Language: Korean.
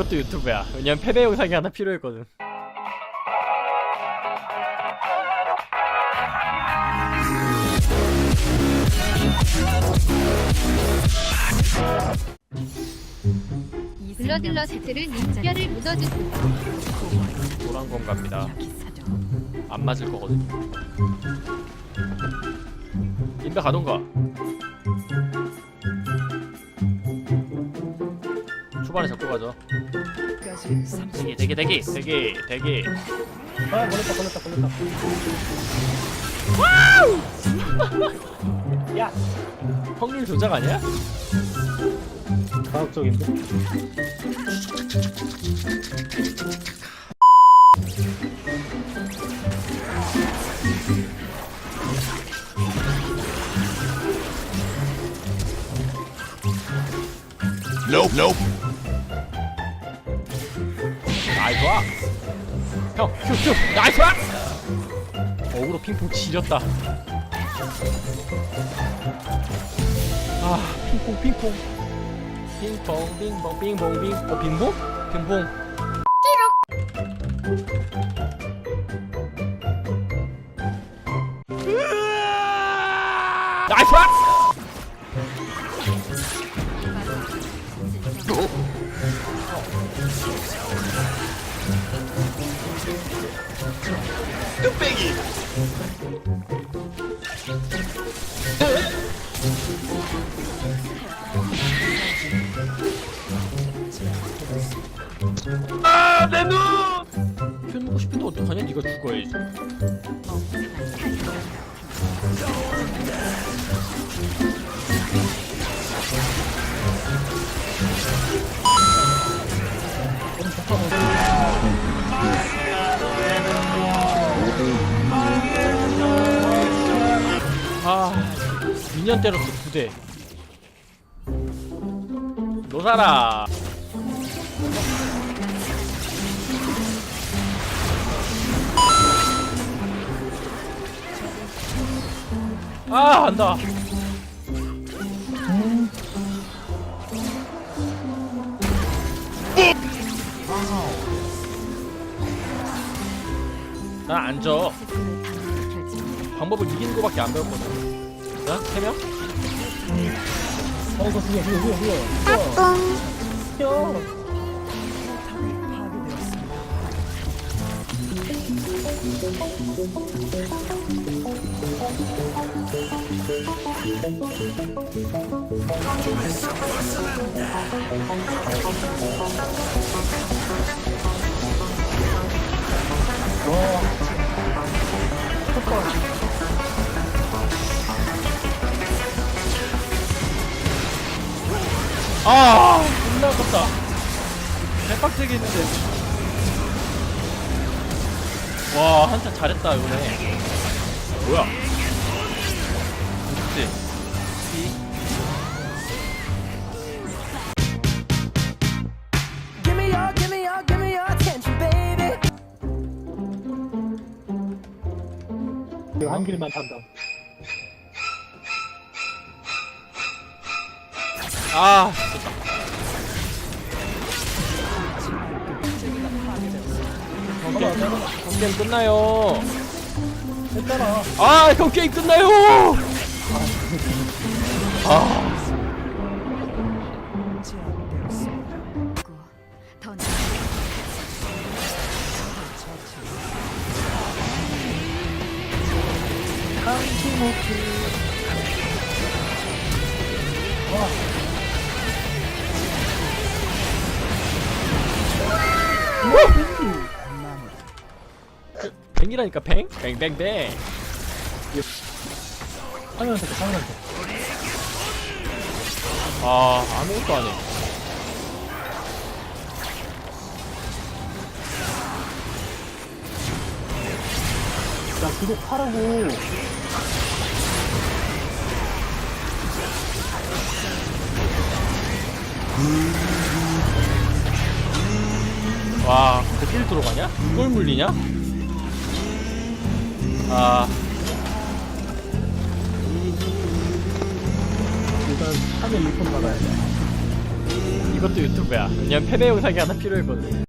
그것도 유튜브야. 왜냐면 패배 영상이 하나 필요했거든. 블러들러 세트는 인뼈를 묻어주고 노란 건 갑니다. 안 맞을 거거든. 인다 가던가. 초반에 잡고 가죠. 대기 대기 대기 대기 대기. 아 걸렸다 걸렸다 걸렸다 야 확률 조작 아니야? 과학적인데 Nope, nope. 나이스 와. 형, 큐 큐, 나이스 와. 어그로 핑퐁 지렸다. 아, 핑퐁 핑퐁. 핑퐁 빙봉 빙봉 빙. 어 빙봉? 빙봉. 나이스 와. 뚝배기. 아, 내 눈! 펴놓고 싶은데 어떡하냐? 네가 죽어야지. 아, 미년 때렸어 두 대. 노사라. 아, 안다. 난안 져. 방법을 이기는 거밖에 안 배웠거든. 자, 세 명? 어 이거 죽여 죽여 죽여 죽여 죽여 아, 존나 아깝다. 개빡세게 했는데. 와, 한타 잘했다, 이번에. 뭐야? 그치? Give me your, give me your, give me your attention, baby. 이거 한 길만 탄다 아, 내가 형 게임 끝나요. 했잖아 아, 형 게임 끝나요. 아, 더 뱅이라니까 뱅? 뱅뱅뱅. 상현한테 줘, 상현한테 아, 아무것도 안 해. 야 그거 파라고 와, 그길 들어가냐? 이걸 물리냐? 아, 일단 3일 6분 받아야 돼. 이것도 유튜브야. 왜냐면 패배 영상이 하나 필요했거든